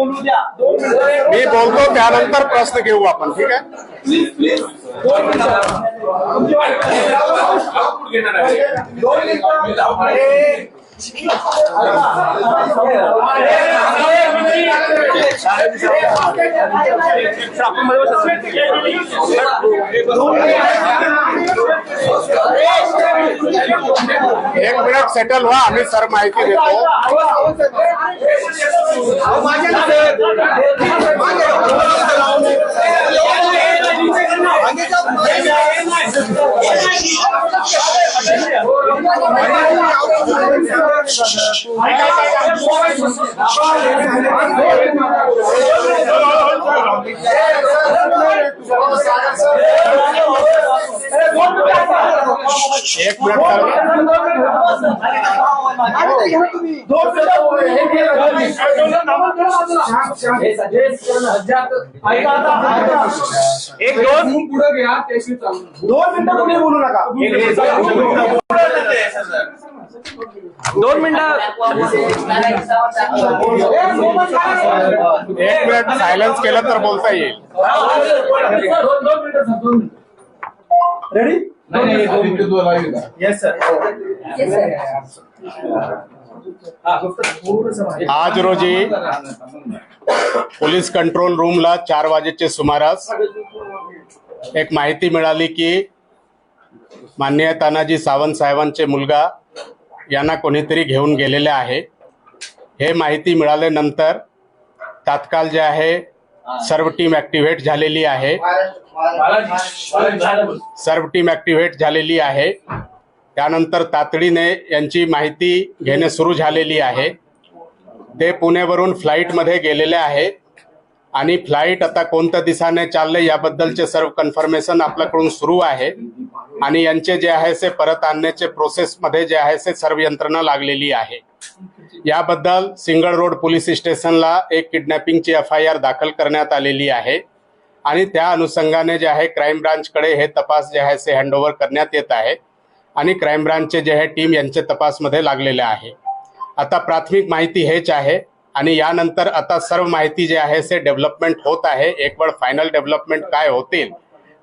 बोलू द्या मी बोलतो त्यानंतर प्रश्न घेऊ आपण ठीक आहे प्लीज प्लीज दोन मिनिटं. एक मिनिट सेटल व्हा आम्ही सर माहिती देतो एक मिनिट सर एक दोन पुढे घ्या त्याशी दोन मिनिटं तुम्ही बोलू नका दोन मिनिटं. एक मिनिट सायलेन्स केलं तर बोलता येईल. दोन मिनिटं रेडी येस सर आज रोजी पोलीस कंट्रोल रूमला चार वाजेचे सुमारास एक माहिती मिळाली की माननीय तानाजी सावंत साहेबांचे मुलगा यांना कोणीतरी घेऊन गेलेले आहे. हे माहिती मिळाल्यानंतर तात्काळ जे आहे सर्व टीम ऍक्टिव्हेट झालेली आहे. सर्व टीम ऍक्टिव्हेट झालेली आहे. त्यानंतर तातडीने यांची माहिती घेणे सुरू झालेली आहे. ते पुणेवरून फ्लाईटमध्ये गेलेले आहे आणि फ्लाईट आता कोणत्या दिशाने चालले याबद्दलचे सर्व कन्फर्मेशन आपल्याकडून सुरू आहे. आणि यांचे जे आहे ते परत आणण्याचे प्रोसेसमध्ये जे आहे ते सर्व यंत्रणा लागलेली आहे. याबद्दल सिंगळ रोड पोलीस स्टेशनला एक किडनॅपिंगची एफ आय आर दाखल करण्यात आलेली आहे. आणि त्या अनुषंगाने जे आहे क्राईम ब्रांचकडे हे तपास जे आहे ते हँडओव्हर करण्यात येत आहे. आणि क्राईम ब्रांचचे जे आहे टीम यांचे तपासमध्ये लागलेले आहे. आता प्राथमिक माहिती हेच आहे. आणि यानंतर आता सर्व माहिती जे आहे ते डेव्हलपमेंट होत आहे. एक वेळ फायनल डेव्हलपमेंट काय होतील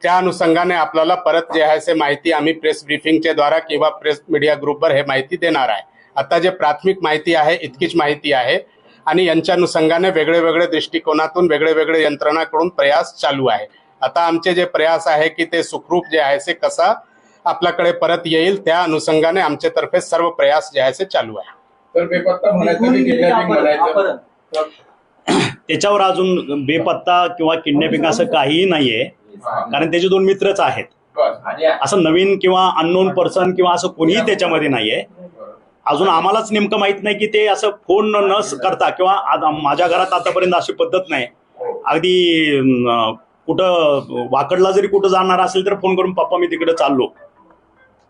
त्या अनुषंगाने आपल्याला परत जे आहे ते माहिती आम्ही प्रेस ब्रीफिंगच्या द्वारा किंवा प्रेस मीडिया ग्रुपवर हे माहिती देणार आहे. आता जे प्राथमिक माहिती आहे इतकीच माहिती आहे. आणि यांच्या अनुषंगाने वेगळे वेगळे दृष्टिकोनातून वेगळे वेगळे यंत्रणाकडून प्रयास चालू आहे. आता आमचे जे प्रयास आहे की ते सुखरूप जे आहे ते कसा आपल्याकडे परत येईल त्या अनुषंगाने आमच्यातर्फे सर्व प्रयास जे आहे ते चालू आहे. तर बेपत्ता म्हणायचं की kidnapping म्हणायचं त्याच्यावर अजून बेपत्ता किंवा किडनॅपिंग असं काहीही नाहीये. कारण त्याचे दोन मित्रच आहेत. असं नवीन किंवा अननोन पर्सन किंवा असं कोणीही त्याच्यामध्ये नाहीये. अजून आम्हालाच नेमकं माहीत नाही की ते असं फोन न करता किंवा माझ्या घरात आतापर्यंत अशी पद्धत नाही. अगदी अं, कुठं वाकडला जरी कुठं जाणार असेल तर फोन करून पप्पा मी तिकडे चाललो.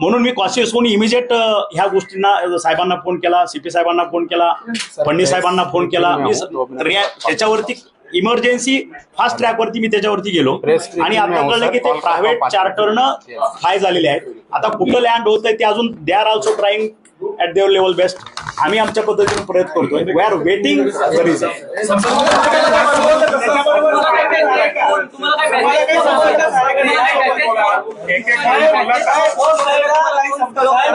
म्हणून मी कॉशियस होऊन इमिजिएट ह्या गोष्टींना साहेबांना फोन केला सीपी साहेबांना फोन केला फडणीस साहेबांना फोन केला. मी त्याच्यावरती इमर्जन्सी फास्ट ट्रॅकवरती मी त्याच्यावरती गेलो. आणि आता कळलं की ते प्रायव्हेट चार्टरनं फाय झालेले आहेत. आता कुठं लँड होत आहे ते अजून they are also trying at their level best आम्ही आमच्या पद्धतीने प्रयत्न करतोय. We are waiting the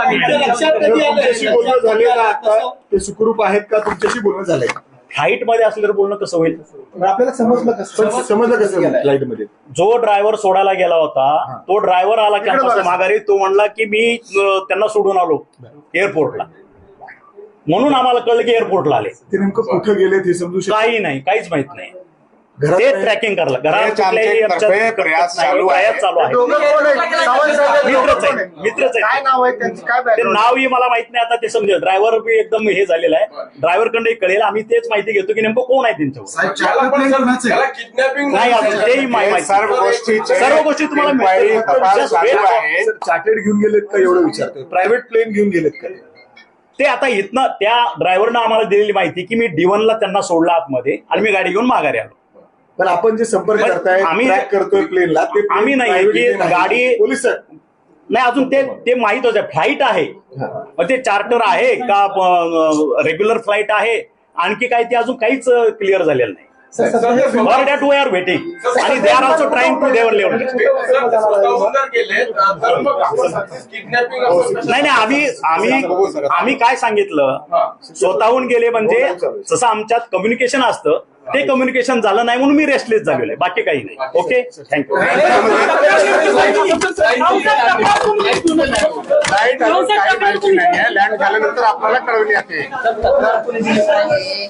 result तुमच्याशी बोलणं झाले का आता. ते सुखरूप आहेत का? तुमच्याशी बोलणं झालंय. फ्लाईटमध्ये असलं तर बोलणं कसं होईल? आपल्याला समजलं कसं? समजलं कसं फ्लाईटमध्ये? जो ड्रायव्हर सोडायला गेला होता तो ड्रायव्हर आला कॅम्पस. माघारी तो म्हणला की मी त्यांना सोडून आलो एअरपोर्टला म्हणून आम्हाला कळलं की एअरपोर्टला आले. ते नेमकं कुठं गेले ते समजू शकतो काही नाही काहीच माहीत नाही. ते. ट्रॅकिंग घरात कुठल्याही प्रयास नाही, चालू आहे. प्रयास चालू आहे. दोघं कोण आहेत? सावंत साहेब मित्र मित्रच आहे मित्रच काय आहे नाव आहे त्यांचं? काय ते background? नावही मला माहीत नाही आता ते समजेल. ड्रायव्हर बी एकदम हे झालेलं आहे. ड्रायव्हरकडे कळेल. आम्ही तेच माहिती घेतो की नेमकं कोण आहे त्यांच्यावर. किडनॅपिंग नाही. अजून तेही हे माहिती सर्व गोष्टीचे सर्व गोष्टी तुम्हाला चार्टेड घेऊन गेलेत का एवढं विचारतोय? प्रायव्हेट प्लेन घेऊन गेलेत का? ते आता इथनं त्या ड्रायव्हरनं आम्हाला दिलेली माहिती की मी ला त्यांना सोडलं आतमध्ये आणि मी गाडी घेऊन माघारी आलो. पण आपण जे संपर्क करताय आम्ही- ट्रॅक करतोय प्लेनला ते आम्ही नाही. गाडी- पोलीस. नाही अजून ते ते माहीत होतं फ्लाईट आहे मग ते चार्टर आहे का रेग्युलर फ्लाईट आहे आणखी काय ते अजून काहीच क्लिअर झालेलं नाही for that we are waiting आणि they are also trying to their level नाही नाही आम्ही आम्ही आम्ही काय सांगितलं स्वतःहून गेले म्हणजे जसं आमच्यात कम्युनिकेशन असतं ते कम्युनिकेशन झालं नाही म्हणून मी रेस्टलेस झालेलो आहे. बाकी काही नाही. ओके थँक्यू लँड झाल्यानंतर आपल्याला कळवण्यात येईल